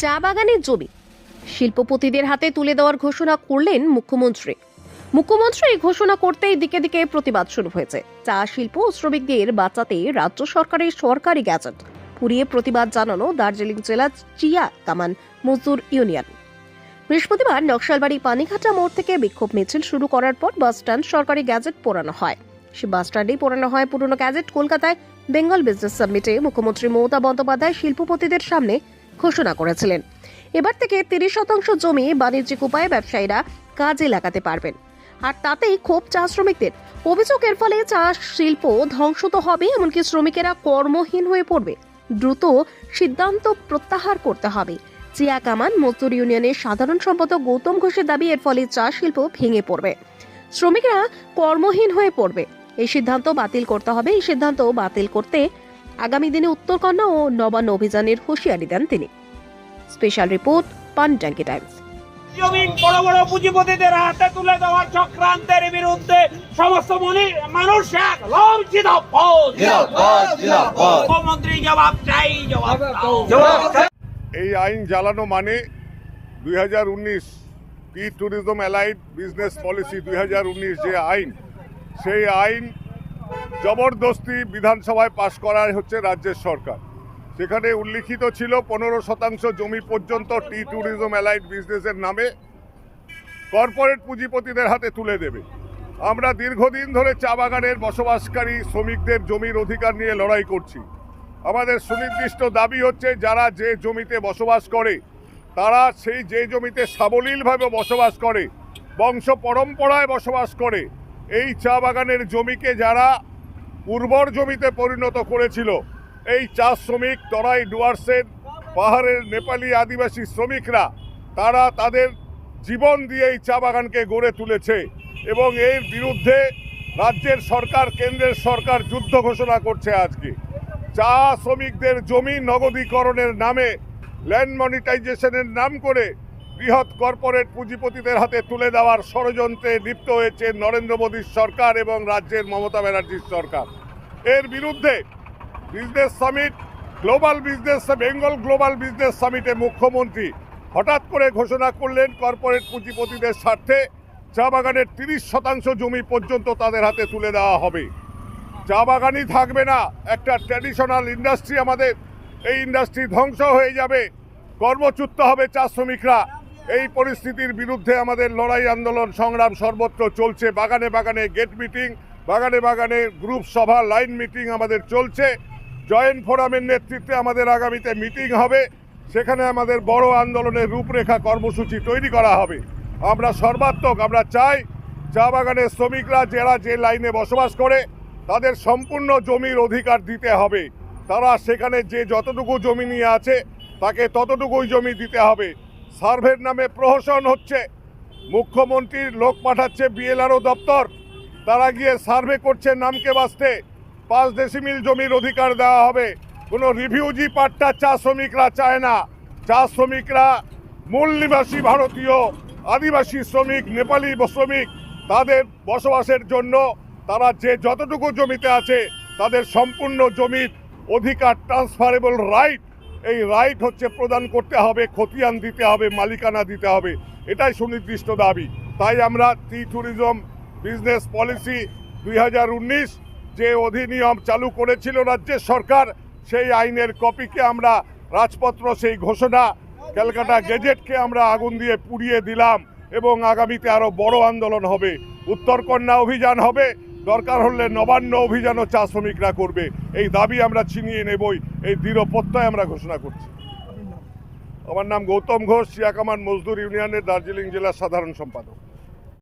চা বাগানের জমি। শিল্পপতিদের হাতে তুলে দেওয়ার ঘোষণা করলেন মুখ্যমন্ত্রী। মুখ্যমন্ত্রী এই ঘোষণা করতেই দিকে দিকে প্রতিবাদ শুরু হয়েছে। চা শিল্প ও শ্রমিকদের বাঁচাতে রাজ্য সরকারের সরকারি গ্যাজেট। পুড়িয়ে প্রতিবাদ জানানো দার্জিলিং জেলা চিয়া কামান মজদুর ইউনিয়ন। বৃহস্পতিবার নকশালবাড়ি পানিঘাটা মোড় থেকে বিক্ষোভ মিছিল শুরু করার পর বাস স্ট্যান্ড সরকারি গ্যাজেট পোড়ানো হয়। সে বাস স্ট্যান্ডেই পোড়ানো হয় পুরনো গ্যাজেট। কলকাতায় বেঙ্গল বিজনেস সামিটে মুখ্যমন্ত্রী মমতা বন্দ্যোপাধ্যায় শিল্পপতিদের সামনে ঘোষণা করেছিলেন। এবার থেকে তিরিশ শতাংশ জমি বাণিজ্যিক উপায়ে ব্যবসায়ীরা কাজে লাগাতে পারবেন। আর তাতেই ক্ষোভ চা শ্রমিকদের। অভিযোগের ফলে চা শিল্প ধ্বংস তো হবে, এমনকি শ্রমিকেরা কর্মহীন হয়ে পড়বে। দ্রুত সিদ্ধান্ত প্রত্যাহার করতে হবে। চিয়া কামান, মজদুর ইউনিয়নের সাধারণ সম্পাদক গৌতম ঘোষের দাবি, এর ফলে চা শিল্প ভেঙে পড়বে। শ্রমিকরা কর্মহীন হয়ে পড়বে। এই সিদ্ধান্ত বাতিল করতে হবে। এই সিদ্ধান্ত বাতিল করতে আগামী দিনে উত্তরকন্যা ও নবান্ন অভিযানের হুঁশিয়ারি দেন তিনি। স্পেশাল রিপোর্ট পানটাঙ্কি টাইমস। জমিন বড় বড় পুঁজিপতিদের হাতে তুলে দেওয়ার চক্রান্তের বিরুদ্ধে সমস্ত মনি মানুষ এক। লঞ্চিত মুখ্যমন্ত্রী জবাব চাই জবাব এই আইন জ্বালানো মানে দুই হাজার উনিশ টি ট্যুরিজম অ্যালাইড বিজনেস পলিসি দুই হাজার উনিশ যে আইন সেই আইন জবরদস্তি বিধানসভায় পাশ করার হচ্ছে রাজ্যের সরকার। সেখানে উল্লিখিত ছিল পনেরো শতাংশ জমি পর্যন্ত টি ট্যুরিজম অ্যালাইড বিজনেসের নামে কর্পোরেট পুঁজিপতিদের হাতে তুলে দেবে। আমরা দীর্ঘদিন ধরে চা বাগানের বসবাসকারী শ্রমিকদের জমির অধিকার নিয়ে লড়াই করছি। আমাদের সুনির্দিষ্ট দাবি হচ্ছে, যারা যে জমিতে বসবাস করে, তারা সেই যে জমিতে সাবলীলভাবে বসবাস করে, বংশ পরম্পরায় বসবাস করে, এই চা বাগানের জমিকে যারা উর্বর জমিতে পরিণত করেছিল। এই চা শ্রমিক তরাই ডুয়ার্সের পাহাড়ের নেপালি আদিবাসী শ্রমিকরা, তারা তাদের জীবন দিয়ে এই চা বাগানকে গড়ে তুলেছে এবং এর বিরুদ্ধে রাজ্যের সরকার, কেন্দ্রের সরকার যুদ্ধ ঘোষণা করছে আজকে। চা শ্রমিকদের জমি নগদীকরণের নামে ল্যান্ড মনিটাইজেশনের নাম করে বৃহৎ কর্পোরেট পুঁজিপতিদের হাতে তুলে দেওয়ার ষড়যন্ত্রে লিপ্ত হয়েছে নরেন্দ্র মোদীর সরকার এবং রাজ্যের মমতা ব্যানার্জির সরকার। এর বিরুদ্ধে business summit, global business, Bengal global business সামিটে মুখ্যমন্ত্রী হঠাৎ করে ঘোষণা করলেন কর্পোরেট পুঁজিপতিদের স্বার্থে চা বাগানের তিরিশ শতাংশ জমি পর্যন্ত তাদের হাতে তুলে দেওয়া হবে। চা বাগানই থাকবে না, একটা ট্র্যাডিশনাল ইন্ডাস্ট্রি আমাদের। এই ইন্ডাস্ট্রি ধ্বংস হয়ে যাবে, কর্মচ্যুত হবে চা শ্রমিকরা। এই পরিস্থিতির বিরুদ্ধে আমাদের লড়াই আন্দোলন সংগ্রাম সর্বত্র চলছে। বাগানে বাগানে গেট মিটিং, বাগানে বাগানে গ্রুপ সভা, লাইন মিটিং আমাদের চলছে। জয়েন্ট ফোরামের নেতৃত্বে আমাদের আগামীতে মিটিং হবে। সেখানে আমাদের বড় আন্দোলনের রূপরেখা কর্মসূচি তৈরি করা হবে। আমরা সর্বাত্মক, আমরা চাই চা বাগানের শ্রমিকরা যারা যে লাইনে বসবাস করে, তাদের সম্পূর্ণ জমির অধিকার দিতে হবে। তারা সেখানে যে যতটুকু জমি নিয়ে আছে, তাকে ততটুকুই জমি দিতে হবে। সার্ভের নামে প্রহসন হচ্ছে। মুখ্যমন্ত্রীর লোক পাঠাচ্ছে বিএলআরও দপ্তর। তারা গিয়ে সার্ভে করছে নামকে বাঁচতে। পাঁচ ডেসিমিল জমির অধিকার দেওয়া হবে। কোনো রিভিউজি পাট্টা চা শ্রমিকরা চায় না। চা শ্রমিকরা মূল নিবাসী ভারতীয়, আদিবাসী শ্রমিক, নেপালি শ্রমিক। তাদের বসবাসের জন্য তারা যে যতটুকু জমিতে আছে, তাদের সম্পূর্ণ জমির অধিকার ট্রান্সফারেবল রাইট এই রাইট হচ্ছে প্রদান করতে হবে, খতিয়ান দিতে হবে, মালিকানা দিতে হবে। এটাই সুনির্দিষ্ট দাবি। তাই আমরা টি ট্যুরিজম বিজনেস পলিসি দুই হাজার উনিশ যে অধিনিয়ম চালু করেছিল রাজ্যের সরকার, সেই আইনের কপিকে আমরা রাজপত্র, সেই ঘোষণা, ক্যালকাটা গেজেটকে আমরা আগুন দিয়ে পুড়িয়ে দিলাম এবং আগামীতে আরও বড় আন্দোলন হবে। উত্তরকন্যা অভিযান হবে দরকার হলে নবান্ন অভিযানও চা শ্রমিকরা করবে। এই দাবি আমরা ছিনিয়ে নেবই এই দৃঢ় প্রত্যয় আমরা ঘোষণা করছি। আমার নাম গৌতম ঘোষ শিয়াকামান মজদুর ইউনিয়নের দার্জিলিং জেলার সাধারণ সম্পাদক।